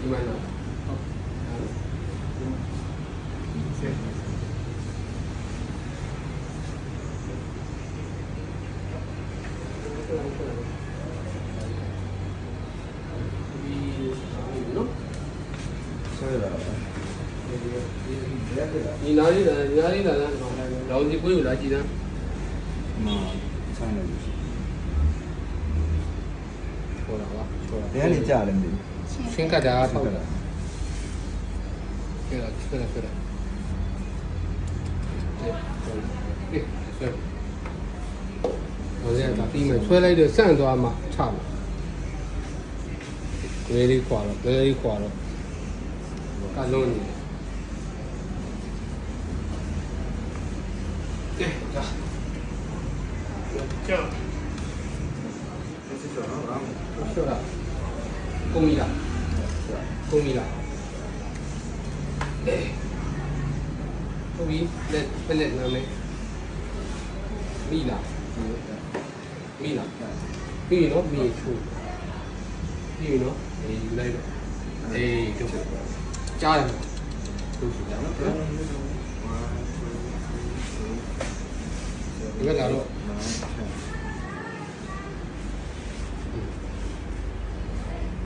ဒီမှာတော့နော်ဆွဲလာတာလက်ပြလာဒီနားလေးကနားလေးကလည်းလောင်စီပွေးကိုလာကြည့်တာမ ဆိုင်လို့ရှိဟောတာပါဟောတာတယ်ကနေကြာတယ်မသိရှင်းကတ်တာဘူးဆောက်ဟုတ်တာလားကဲတော့ဆွဲတာဆွဲတာအေးဆွဲဟိုလည်းဒါပြီးမှဆွဲလိုက်တော့စန့်သွားမှချမှာလေးလေးခွာတော့လေးလေးခွာတော့ကလုံးနေကဲဒါကြောက်စစ်တော့နော်ဘာမှဆွဲတာကုန်ပြီလား ကုန်ပြီလားအေးကုန်ပြီလက်ပလက်နာမယ်မိလားမိလားပြီးနော်မြေချိုးပြီးနော်အေးယူလိုက်တော့အေးကျုပ်ကြားတယ်ကျုပ်ကြားနော်ဒီကလာတော့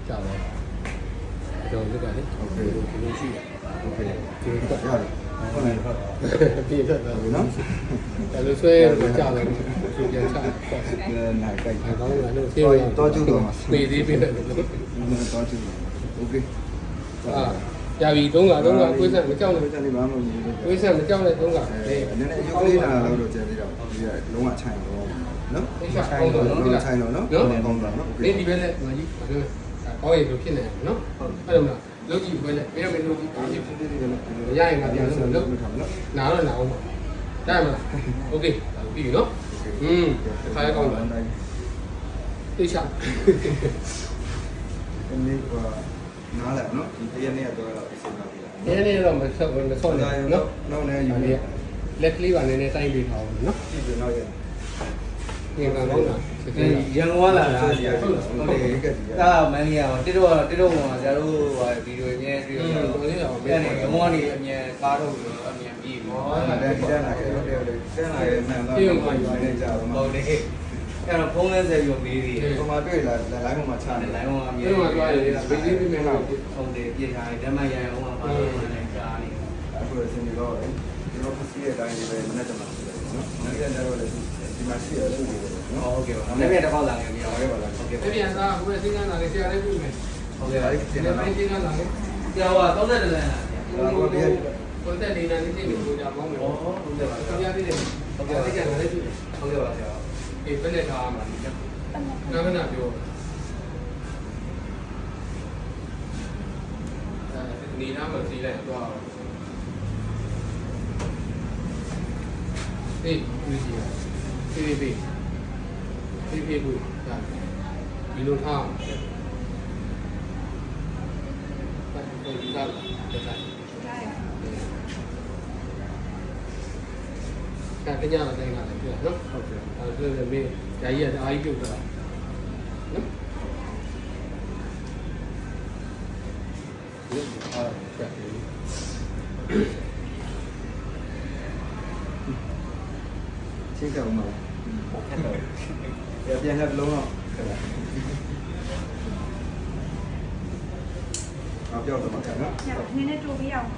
ကြားတယ် တော့ဒီကလေโอเคဒီလိုရှိတယ် โอเค ဒီက ရတယ်ဟုတ်တယ်ဟုတ် ပြီးတော့ တယ်နော် ဒါလို့ဆွဲကြားတယ်သူပြန်ချ ကဲနိုင်ကြိုက် အဲကောင်းလာလို့ တော့ကျူတော့မှာ ပေသေးပြီလို့ တော့ကျူโอเค အာရပြီသုံးကသုံးကကိုယ်ဆက်မကြောက်နဲ့ ကျန်နေဘာမှမလုပ်ဘူး ကိုယ်ဆက်မကြောက်နဲ့သုံးက အဲနည်းနည်းရုပ်ကလေးလာတော့တော့ကျန်သေးတာဒီကလုံးဝချိုင်တော့နော် အိတ်ချအောင်တော့နော်ဒီလား ချိုင်တော့နော် နော် ကောင်းတာနော်โอเค နေဒီဘက်နဲ့မကြီးဘာလို့ ကောင်းရင်လို့ဖြစ်နေတယ်နော်အဲ့လိုလားလုတ်ကြည့်ဘယ်နဲ့ဘယ်နဲ့လုတ်ကြည့်အားဖြင့်ရရင်ငါပြန်လို့လုတ် ထားမနော် နာတော့နာအောင်ပါได้မလားโอเคပြီနော်อืมခါရကောင်းတယ်တိတ်ချ ဒီနေ့ကနားလဲနော်ဒီတရက်နေ့ကတော့အစီအမပြလာ နည်းနည်းတော့မဆော့မဆော့နဲ့နော် နောက်လည်းယူ ဒါ ရ လေးလက်ကလေးပါနည်းနည်းတိုင်းပေးထားအောင်နော် ကြည့်ပြနောက်ရ ငင်ကန်ကောင်းတာစစ်စစ်တာရန်ကုန်ကလာတာဟုတ်တယ်ဟုတ်တယ်ကတည်းကဒါမန်လေးရောတိတော့တိတော့မှာဆရာတို့ဟာဗီဒီယိုအမြဲတွေ့อืရมတော့ကိုလေးအောင်ပြန်နေဘုံကနေအမြဲကားထုတ်လို့အမြဲပြီးမောဟောဒါဒီတန်းလာခဲ့ဟုတ်တယ်ဟုတ်တယ်တန်းလာရဲ့မှန်တော့နေကြတော့ဟုတ်တယ်အဲ့တော့ဖုန်းလဲဆက်ပြီးပြီးပြီးဟိုမှာတွေ့လာလိုင်းပေါ်မှာချနေလိုလိုင်းင်းဝအမြဲဒီမှာသွားရတာဗီဒီယိုပြမယ်လားဟုတ်တယ်ပြထားတယ်ဓမ္မရန်အောင်ပါပါနဲ့ကြားနေအခုအစင်းတော့ဒီလိုပစီရဲ့တိုင်းတွေပဲမနေ့ကမှဆိုတယ်နော်မနေ့ကတော့လည်း ဒီမှာရှိရလို့နေတယ်နော်ဟုတ်ကဲ့ပါနောက်နေ့တစ်ခေါက်လာခဲ့ပြီဟုတ်ကဲ့ပါဟုတ်ကဲ့ပြပြန်သားဘယ်စင်းကလာလဲဆရာလေးပြုမယ်ဟုတ်ကဲ့ပါဒီနေ့ပိုင်းစင်းကလာလဲဆရာက30တန်းလာကိုကိုကိုတက်နေတာနေနေကိုကြမောင်းမယ်ဟုတ်ဟုတ်ကဲ့ပါဆရာလေးတွေဟုတ်ကဲ့ဆရာလေးပြုဟုတ်ကဲ့ပါဆရာအေးဘယ်နဲ့ထားမှာလဲနာမနာပြောနေနာမစီလိုက်တော့အေးဒီကြီး ဖေးဖေးဖေးဖေးဘူးဒါဒီလိုထားဟုတ်ဒီကတက်တက်ကကြမှာတိုင်းလာတယ်ပြနော်ဟုတ်ကဲ့အဲဒါဆိုရ င်မေးဓာကြီးကအားကြီးပြုတ်တာနော်ဒီအားချက်ပြီးချင်းကြောက်မှာရပြန်ဟက်လုံးတော့အပြောတော့မှာနော်ညနည်းနည်းတိုးပြီးအောင်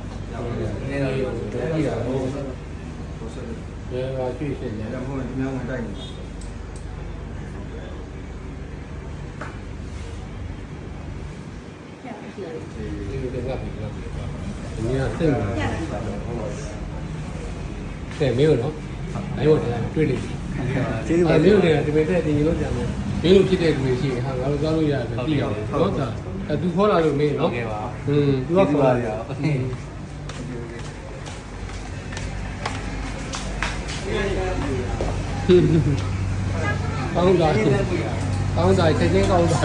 နည်းတော့ရဒီ ကဟိုဟုတ်ဆက်တယ်ရေပါရွှေ့ရှင်နေဒါမှမဟုတ်အများဝင်တိုက်နေညဒီလိုကငါ့ပြီးငါ့ပြီးဒီနေ့ကသိတယ်ညလာတဲ့မင်းတို့နော်အဲ့ဘောတရားတွေ့လိမ့်မယ်ကျေးဇူးပါမင်းတို့တွေကဒီပေတဲ့တင်ရင်လို့ကြာမယ်မင်းတို့ဖြစ်တဲ့လူတွေရှိရင်ဟာငါတို့သွားလို့ရတယ်ပြီးအောင်နော်ဒါအဲသူခေါ်လာလို့မင်းဟုတ်နော်ကဲ့ပါอืมသူကခေါ်လာတယ်ကောင်းတာကောင်းတာချက်ချင်းကောင်းတာ